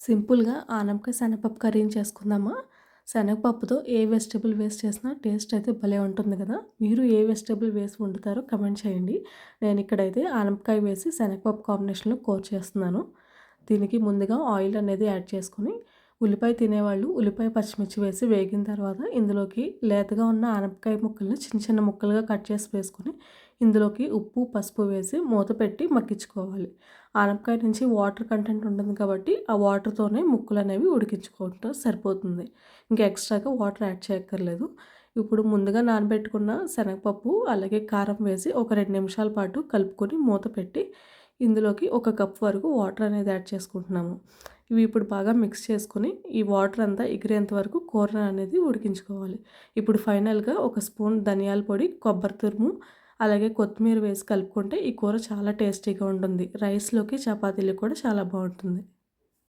సింపుల్గా ఆనపకాయ శనగపప్పు కర్రీని చేసుకుందామా? శనగపప్పుతో ఏ వెజిటేబుల్ వేస్ట్ చేసినా టేస్ట్ అయితే భలే ఉంటుంది కదా! మీరు ఏ వెజిటేబుల్ వేసి వండుతారో కమెంట్ చేయండి. నేను ఇక్కడైతే ఆనపకాయ వేసి శనగపప్పు కాంబినేషన్లో కోర్ చేస్తున్నాను. దీనికి ముందుగా ఆయిల్ అనేది యాడ్ చేసుకొని ఉల్లిపాయ తినేవాళ్ళు ఉల్లిపాయ పచ్చిమిర్చి వేసి వేగిన తర్వాత ఇందులోకి లేతగా ఉన్న ఆనపకాయ ముక్కల్ని చిన్న చిన్న ముక్కలుగా కట్ చేసి వేసుకొని ఇందులోకి ఉప్పు పసుపు వేసి మూత పెట్టి మగ్గించుకోవాలి. ఆనపకాయ నుంచి వాటర్ కంటెంట్ ఉంటుంది కాబట్టి ఆ వాటర్తోనే ముక్కలు అనేవి ఉడికించుకుంటూ సరిపోతుంది. ఇంకా ఎక్స్ట్రాగా వాటర్ యాడ్ చేయక్కర్లేదు. ఇప్పుడు ముందుగా నానబెట్టుకున్న శనగపప్పు అలాగే కారం వేసి ఒక రెండు నిమిషాల పాటు కలుపుకొని మూత పెట్టి ఇందులోకి ఒక కప్ వరకు వాటర్ అనేది యాడ్ చేసుకుంటున్నాము. ఇవి ఇప్పుడు బాగా మిక్స్ చేసుకొని ఈ వాటర్ అంతా ఎగిరేంత వరకు కూర అనేది ఉడికించుకోవాలి. ఇప్పుడు ఫైనల్గా ఒక స్పూన్ ధనియాల పొడి కొబ్బరి తురుము అలాగే కొత్తిమీర వేసి కలుపుకుంటే ఈ కూర చాలా టేస్టీగా ఉంటుంది. రైస్లోకి చపాతీలు కూడా చాలా బాగుంటుంది.